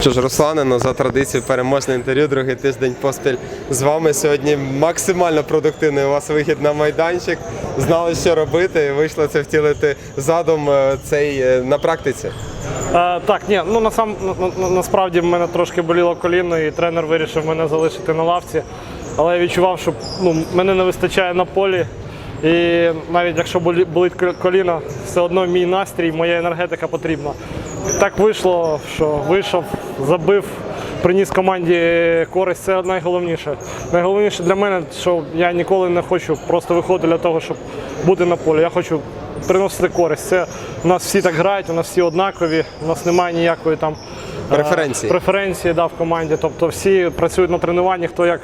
Що ж, Руслане, ну за традицією переможне інтерв'ю, другий тиждень поспіль з вами. Сьогодні максимально продуктивний у вас вихід на майданчик. Знали, що робити, і вийшло це втілити задум е, цей е, на практиці. Е, так, ні, ну на, на, насправді в мене трошки боліло коліно, і тренер вирішив мене залишити на лавці. Але я відчував, що ну, мене не вистачає на полі. І навіть якщо болить коліно, все одно мій настрій, моя енергетика потрібна. Так вийшло, що вийшов, забив, приніс команді користь. Це найголовніше. Найголовніше для мене, що я ніколи не хочу просто виходити для того, щоб бути на полі. Я хочу приносити користь. Це у нас всі так грають, у нас всі однакові, у нас немає ніякої там е, Преференції. преференції да, в команді. Тобто всі працюють на тренуванні, хто як,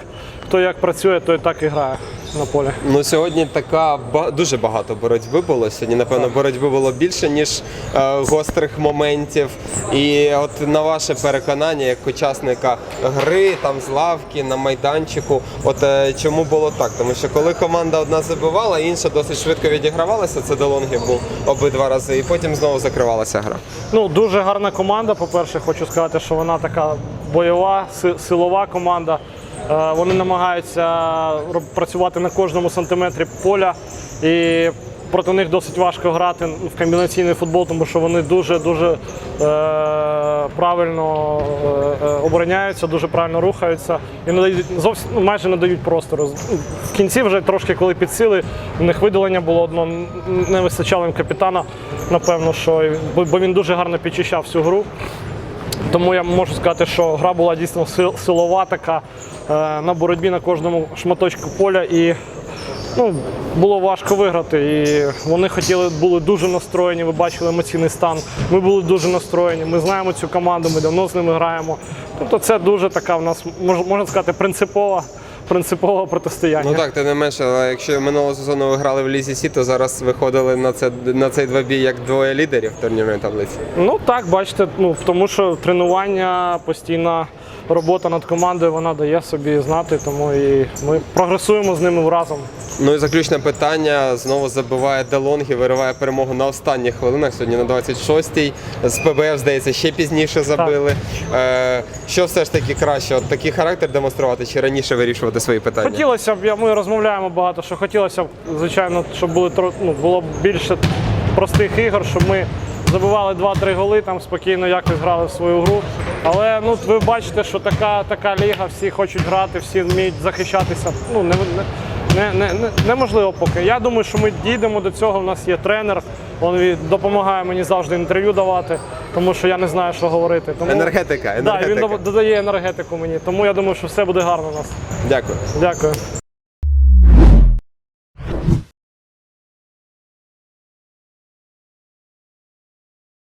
хто як працює, той так і грає на полі. Ну сьогодні така дуже багато боротьби було. Сьогодні, напевно, боротьби було більше, ніж е, гострих моментів. І от на ваше переконання, як учасника гри, там з лавки, на майданчику, от е, чому було так? Тому що коли команда одна забивала, інша досить швидко відігравалася. Це Делонгів був обидва рази, і потім знову закривалася гра. Ну, дуже гарна команда. По-перше, хочу сказати, що вона така бойова, силова команда. Е, Вони намагаються працювати на кожному сантиметрі поля. І проти них досить важко грати в комбінаційний футбол, тому що вони дуже-дуже е, правильно е, обороняються, дуже правильно рухаються і не дають зовсім ну, майже не дають простору. В кінці вже трошки, коли підсили, в них видалення було одно, не вистачало їм капітана, напевно, що бо він дуже гарно підчищав всю гру. Тому я можу сказати, що гра була дійсно силова така е, на боротьбі на кожному шматочку поля. І ну, було важко виграти. І вони хотіли, були дуже настроєні. Ви бачили емоційний стан. Ми були дуже настроєні. Ми знаємо цю команду, ми давно з ними граємо. Тобто це дуже така в нас, мож- можна сказати, принципова, принципове протистояння. Ну так, ти не менше, але якщо минулого сезону ви грали в Лізі Сі, то зараз виходили на це на цей двобій як двоє лідерів турнірної таблиці. Ну так, бачите, ну тому що тренування, постійна робота над командою, вона дає собі знати, тому і ми прогресуємо з ними разом. Ну і заключне питання. Знову забиває Делонг і вириває перемогу на останніх хвилинах. Сьогодні на 26-й. З ПБФ, здається, ще пізніше забили. Е, що все ж таки краще? От такий характер демонструвати чи раніше вирішувати свої питання? Хотілося б, я- ми розмовляємо багато, що хотілося б, звичайно, щоб були ну, було б більше простих ігор, щоб ми забивали 2-3 голи, там спокійно якось грали в свою гру. Але ну, ви бачите, що така, така ліга, всі хочуть грати, всі вміють захищатися. Ну, не, не, не, не, неможливо поки. Я думаю, що ми дійдемо до цього. У нас є тренер, він допомагає мені завжди інтерв'ю давати, тому що я не знаю, що говорити. Тому, Енергетика, Да, і він додає енергетику мені. Тому я думаю, що все буде гарно у нас. Дякую. Дякую.